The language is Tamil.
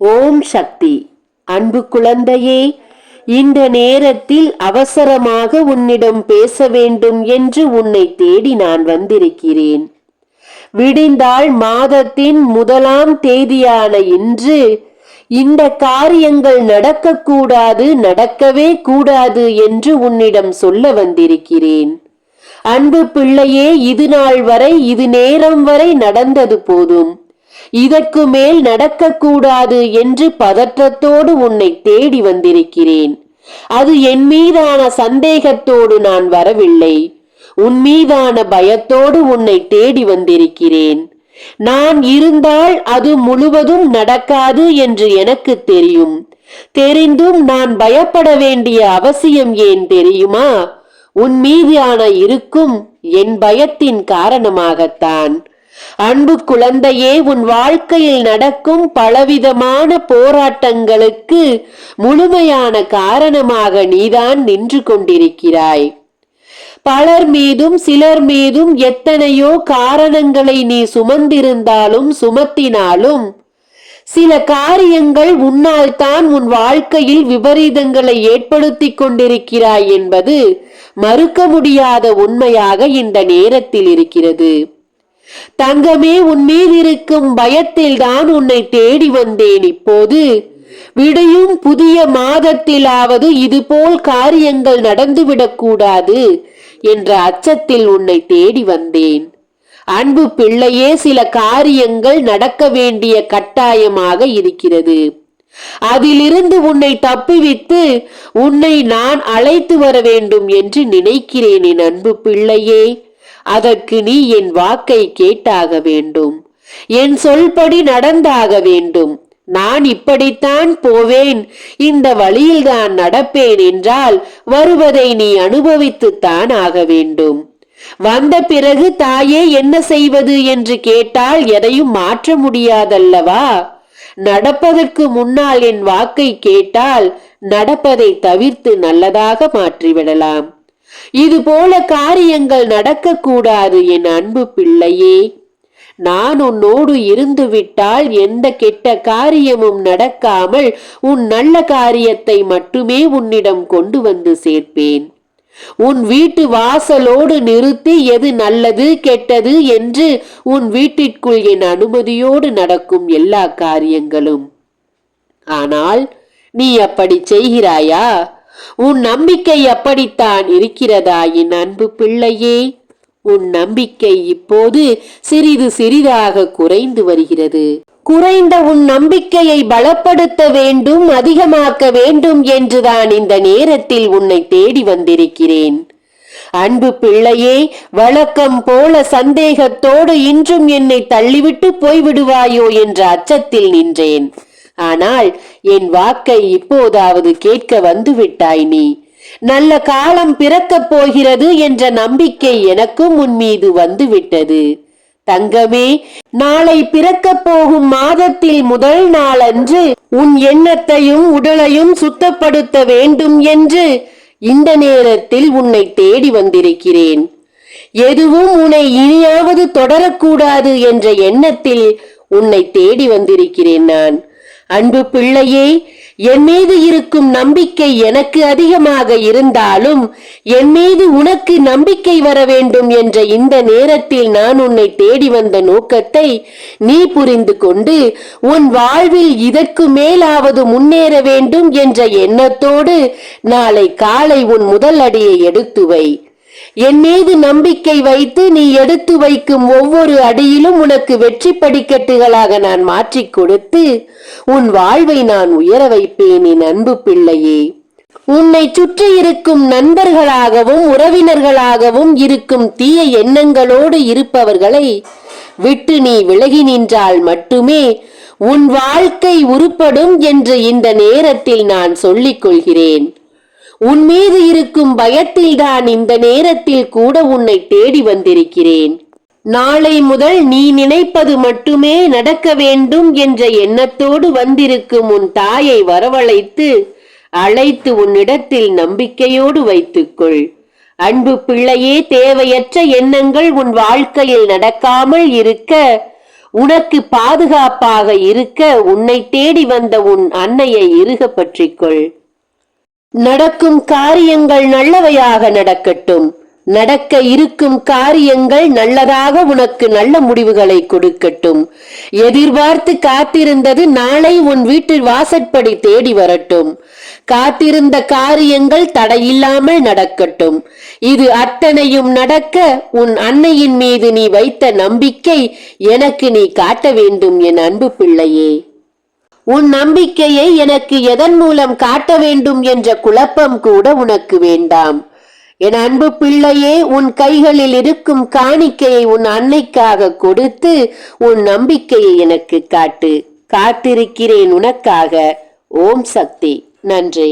ஓம் சக்தி. அன்பு குழந்தையே இந்த நேரத்தில் அவசரமாக உன்னிடம் பேச வேண்டும் என்று உன்னை தேடி நான் வந்திருக்கிறேன். விடிந்தால் மாதத்தின் முதலாம் தேதியான இன்று இந்த காரியங்கள் நடக்கக்கூடாது நடக்கவே கூடாது என்று உன்னிடம் சொல்ல வந்திருக்கிறேன். அன்பு பிள்ளையே இது நாள் வரை இது நேரம் வரை நடந்தது போதும். இதற்கு மேல் நடக்கக்கூடாது என்று பதற்றத்தோடு உன்னை தேடி வந்திருக்கிறேன். அது என் மீதான சந்தேகத்தோடு நான் வரவில்லை. உன் மீதான பயத்தோடு உன்னை தேடி வந்திருக்கிறேன். நான் இருந்தால் அது முழுவதும் நடக்காது என்று எனக்கு தெரியும். தெரிந்தும் நான் பயப்பட வேண்டிய அவசியம் ஏன் தெரியுமா? உன் மீதான இருக்கும் என் பயத்தின் காரணமாகத்தான். அன்பு குழந்தையே உன் வாழ்க்கையில் நடக்கும் பலவிதமான போராட்டங்களுக்கு முழுமையான காரணமாக நீதான் நின்று கொண்டிருக்கிறாய். பலர் மீதும் சிலர் மீதும் எத்தனையோ காரணங்களை நீ சுமந்திருந்தாலும் சுமத்தினாலும் சில காரியங்கள் உன்னால் தான் உன் வாழ்க்கையில் விபரீதங்களை ஏற்படுத்திக் கொண்டிருக்கிறாய் என்பது மறுக்க முடியாத உண்மையாக இந்த நேரத்தில் இருக்கிறது. தங்கமே உன் மீது இருக்கும் பயத்தில் தான் உன்னை தேடி வந்தேன் இப்போது. விடையும் புதிய மாதத்திலாவது இதுபோல் காரியங்கள் நடந்துவிடக்கூடாது என்ற அச்சத்தில் உன்னை தேடி வந்தேன். அன்பு பிள்ளையே சில காரியங்கள் நடக்க வேண்டிய கட்டாயமாக இருக்கிறது. அதிலிருந்து உன்னை தப்பிவித்து உன்னை நான் அழைத்து வர வேண்டும் என்று நினைக்கிறேன் என் அன்பு பிள்ளையே. அதற்கு நீ என் வாக்கை கேட்டாக வேண்டும். என் சொல்படி நடந்தாக வேண்டும். நான் இப்படித்தான் போவேன். இந்த வழியில்தான் நடப்பேன் என்றால் வருவதை நீ அனுபவித்துத்தான் ஆக வேண்டும். வந்த பிறகு தாயே என்ன செய்வது என்று கேட்டால் எதையும் மாற்ற முடியாதல்லவா? நடப்பதற்கு முன்னால் என் வாக்கை கேட்டால் நடப்பதை தவிர்த்து நல்லதாக மாற்றிவிடலாம். இது போல காரியங்கள் நடக்கக்கூடாது என் அன்பு பிள்ளையே. நான் உன்னோடு இருந்து விட்டால் எந்த கெட்ட காரியமும் நடக்காமல் உன் நல்ல காரியத்தை மட்டுமே உன்னிடம் கொண்டு வந்து சேர்ப்பேன். உன் வீட்டு வாசலோடு நிறுத்தி எது நல்லது கெட்டது என்று உன் வீட்டிற்குள் என் அனுமதியோடு நடக்கும் எல்லா காரியங்களும். ஆனால் நீ அப்படி செய்கிறாயா? உன் நம்பிக்கை அப்படித்தான் இருக்கிறதா என் அன்பு பிள்ளையே? உன் நம்பிக்கை இப்போது சிறிது சிறிதாக குறைந்து வருகிறது. குறைந்த உன் நம்பிக்கையை பலப்படுத்த வேண்டும் அதிகமாக்க வேண்டும் என்றுதான் இந்த நேரத்தில் உன்னை தேடி வந்திருக்கிறேன். அன்பு பிள்ளையே வழக்கம் போல சந்தேகத்தோடு இன்றும் என்னை தள்ளிவிட்டு போய்விடுவாயோ என்ற அச்சத்தில் நின்றேன். ஆனால் என் வாக்கை இப்போதாவது கேட்க வந்துவிட்டாய் நீ. நல்ல காலம் பிறக்கப் போகிறது என்ற நம்பிக்கை எனக்கும் உன் மீது வந்துவிட்டது. தங்கமே நாளை பிறக்கப் போகும் மாதத்தில் முதல் நாளன்று உன் எண்ணத்தையும் உடலையும் சுத்தப்படுத்த வேண்டும் என்று இந்த நேரத்தில் உன்னை தேடி வந்திருக்கிறேன். எதுவும் உன்னை இனியாவது தொடரக்கூடாது என்ற எண்ணத்தில் உன்னை தேடி வந்திருக்கிறேன் நான். அன்பு பிள்ளையே என் மீது இருக்கும் நம்பிக்கை எனக்கு அதிகமாக இருந்தாலும் என் மீது உனக்கு நம்பிக்கை வர வேண்டும் என்ற இந்த நேரத்தில் நான் உன்னை தேடி வந்த நோக்கத்தை நீ புரிந்து கொண்டு உன் வாழ்வில் இதற்கு மேலாவது முன்னேற வேண்டும் என்ற எண்ணத்தோடு நாளை காலை உன் முதல் அடியை எடுத்து வை. என் மீது நம்பிக்கை வைத்து நீ எடுத்து வைக்கும் ஒவ்வொரு அடியிலும் உனக்கு வெற்றி படிக்கட்டுகளாக நான் மாற்றிக் கொடுத்து உன் வாழ்வை நான் உயர வைப்பேன் என் அன்பு பிள்ளையே. உன்னை சுற்றி இருக்கும் நண்பர்களாகவும் உறவினர்களாகவும் இருக்கும் தீய எண்ணங்களோடு இருப்பவர்களை விட்டு நீ விலகி நின்றால் மட்டுமே உன் வாழ்க்கை உருப்படும் என்று இந்த நேரத்தில் நான் சொல்லிக் கொள்கிறேன். உன் மீது இருக்கும் பயத்தில்தான் இந்த நேரத்தில் கூட உன்னை தேடி வந்திருக்கிறேன். நாளை முதல் நீ நினைப்பது மட்டுமே நடக்க வேண்டும் என்ற எண்ணத்தோடு வந்திருக்கும் உன் தாயை வரவழைத்து அழைத்து உன்னிடத்தில் நம்பிக்கையோடு வைத்துக்கொள். அன்பு பிள்ளையே தேவையற்ற எண்ணங்கள் உன் வாழ்க்கையில் நடக்காமல் இருக்க உனக்கு பாதுகாப்பாக இருக்க உன்னை தேடி வந்த உன் அன்னையை இறுக பற்றிக்கொள். நடக்கும் காரியங்கள் நல்லவையாக நடக்கட்டும். நடக்க இருக்கும் காரியங்கள் நல்லதாக உனக்கு நல்ல முடிவுகளை கொடுக்கட்டும். எதிர்பார்த்து காத்திருந்தது நாளை உன் வீட்டு வாசற்படி தேடி வரட்டும். காத்திருந்த காரியங்கள் தடையில்லாமல் நடக்கட்டும். இது அத்தனையும் நடக்க உன் அன்னையின் மீது நீ வைத்த நம்பிக்கை எனக்கு நீ காட்ட வேண்டும் என் அன்பு பிள்ளையே. உன் நம்பிக்கையை எனக்கு எதன் மூலம் காட்ட வேண்டும் என்ற குழப்பம் கூட உனக்கு வேண்டாம். என் அன்பு பிள்ளையே உன் கைகளில் இருக்கும் காணிக்கையை உன் அன்னைக்காக கொடுத்து உன் நம்பிக்கையை எனக்கு காட்டு. காத்திருக்கிறேன் உனக்காக. ஓம் சக்தி. நன்றி.